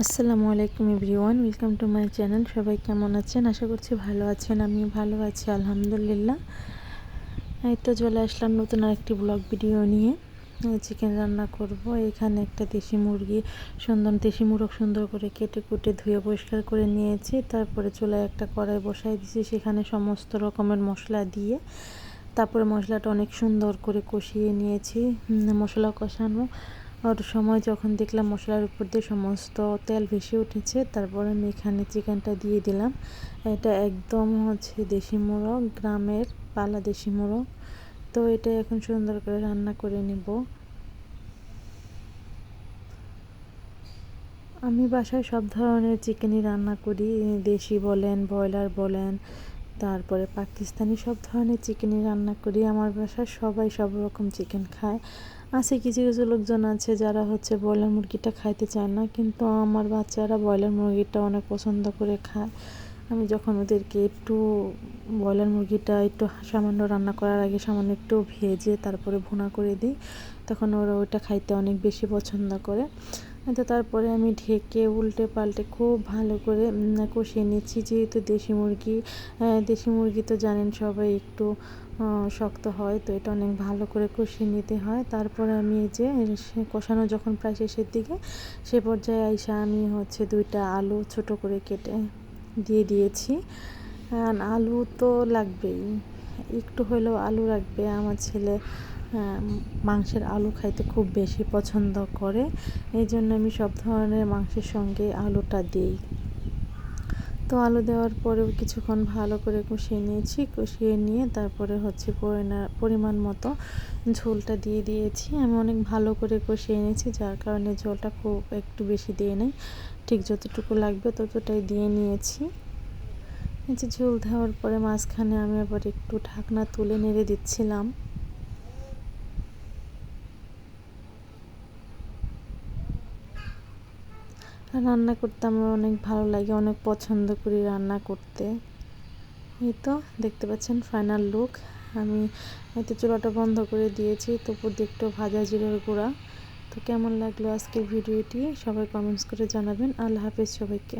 আসসালামু আলাইকুম everyone, welcome to my channel. সবাই কেমন আছেন? আশা করছি ভালো আছেন আমি ভালো আছি, আলহামদুলিল্লাহ। এই তো চলে আসলাম নতুন আরেকটি ব্লগ ভিডিও নিয়ে। চিকেন রান্না করব। এখানে একটা দেশি মুরগি, সুন্দর দেশি মুরগ সুন্দর করে কেটে কুটে ধুয়ে পরিষ্কার করে নিয়েছি। তারপরে চুলায় একটা কড়াই বসাই দিয়েছি, সেখানে সমস্ত রকমের মশলা দিয়ে। তারপরে মশলাটা অনেক সুন্দর করে কষিয়ে নিয়েছি মশলা কষানো। আর সময় যখন দেখলাম মশলার উপর দিয়ে সমস্ত তেল ভেসে উঠেছে, তারপর আমি এখানে চিকেনটা দিয়ে দিলাম। এটা একদম হচ্ছে দেশি মোরগ, গ্রামের পালা দেশি মোরগ। তো এটা এখন সুন্দর করে রান্না করে নিব। আমি বাসায় সব ধরনের চিকেনই রান্না করি, দেশি বলেন, ব্রয়লার বলেন, তারপরে পাকিস্তানি সব ধরনের চিকেনই রান্না করি। আমার বাসায় সবাই সব রকম চিকেন খায়। আছে কিছু কিছু লোকজন আছে যারা হচ্ছে ব্রয়লার মুরগিটা খাইতে চায় না, কিন্তু আমার বাচ্চারা ব্রয়লার মুরগিটা অনেক পছন্দ করে খায়। আমি যখন ওদেরকে একটু ব্রয়লার মুরগিটা একটু সামান্য রান্না করার আগে সামান্য একটু ভেজে তারপরে ভুনা করে দিই, তখন ওরা ওটা খাইতে অনেক বেশি পছন্দ করে। তো তারপরে আমি ঢেকে উল্টে পাল্টে খুব ভালো করে কষিয়ে নিচ্ছি। যেহেতু দেশি মুরগি দেশি মুরগি তো জানেন সবাই একটু শক্ত হয়, তো এটা অনেক ভালো করে কষিয়ে নিতে হয়। তারপরে আমি এই যে কষানো যখন প্রায় শেষের দিকে, সে পর্যায়ে আইসা আমি হচ্ছে দুইটা আলু ছোট করে কেটে দিয়ে দিয়েছি। আলু তো লাগবেই। একটু হলেও আলু রাখবে। আমার ছেলে মাংসের আলু খাইতে খুব বেশি পছন্দ করে। এই জন্য আমি সব ধরনের মাংসের সঙ্গে আলুটা দিই। তো আলু দেওয়ার পরেও কিছুক্ষণ ভালো করে কষিয়ে নিয়েছি। কষিয়ে নিয়ে তারপরে হচ্ছে পরিমাণ মতো ঝোলটা দিয়ে দিয়েছি। আমি অনেক ভালো করে কষিয়ে নিয়েছি, যার কারণে ঝোলটা খুব একটু বেশি দিয়ে নেই। ঠিক যতটুকু লাগবে ততটাই দিয়ে নিয়েছি। যে ঝোল দেওয়ার পরে মাঝখানে আমি আবার একটু ঢাকনা তুলে নেড়ে দিচ্ছিলাম। রান্না করতে আমার অনেক ভালো লাগে, অনেক পছন্দ করি রান্না করতে। এই তো, দেখতে পাচ্ছেন ফাইনাল লুক আমি হয়তো চুলাটা বন্ধ করে দিয়েছি, তবু একটু ভাজা জিরের গুঁড়া। তো কেমন লাগল আজকের ভিডিওটি? সবাই কমেন্টস করে জানাবেন। আল্লাহ হাফেজ সবাইকে।